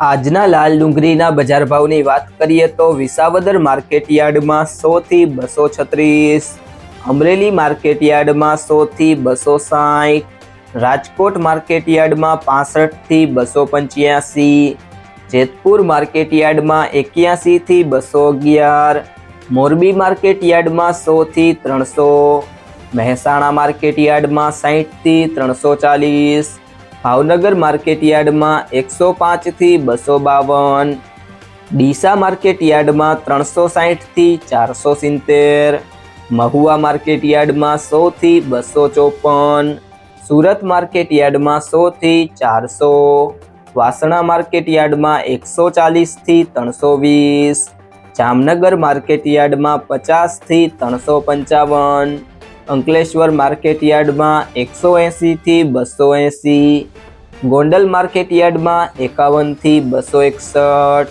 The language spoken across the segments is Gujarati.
આજના લાલ ડુંગળીના બજાર ભાવની વાત કરીએ તો વિસાવદર માર્કેટ યાર્ડમાં સો થી બસો છત્રીસ, અમરેલી માર્કેટ યાર્ડમાં સો થી બસો સાઠ, રાજકોટ માર્કેટ યાર્ડમાં પાસઠ બસો પંચ્યાસી, જેતપુર માર્કેટ યાર્ડમાં એક્યાસી બસો અગિયાર, મોરબી માર્કેટ યાર્ડમાં સો ત્રણસો, મહેસાણા માર્કેટ યાર્ડમાં સાઠ ત્રણસો ચાલીસ ભાવનગર માર્કેટ યાર્ડમાં એકસો પાંચથી બસો બાવન. ડીસા માર્કેટ યાર્ડમાં ત્રણસો સાહીઠથી ચારસો સિત્તેર. મહુવા માર્કેટ યાર્ડમાં સોથી બસો ચોપન. સુરત માર્કેટ યાર્ડમાં સોથી ચારસો. વાસણા માર્કેટ યાર્ડમાં એકસો ચાલીસથી ત્રણસો વીસ. જામનગર માર્કેટ યાર્ડમાં પચાસથી ત્રણસો પંચાવન. અંકલેશ્વર માર્કેટ યાર્ડમાં એકસો એંસીથી બસો એંસી ગોંડલ માર્કેટ યાર્ડમાં એકાવનથી બસો એકસઠ.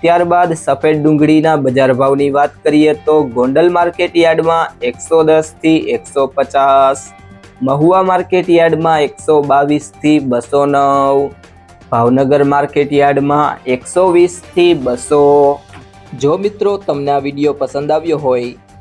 ત્યારબાદ સફેદ ડુંગળીના બજાર ભાવની વાત કરીએ તો ગોંડલ માર્કેટ યાર્ડમાં એકસો દસથી એકસો પચાસ, મહુવા માર્કેટ યાર્ડમાં એકસો બાવીસથી બસો નવ, ભાવનગર માર્કેટ યાર્ડમાં એકસો વીસથી બસો. જો મિત્રો તમને આ વીડિયો પસંદ આવ્યો હોય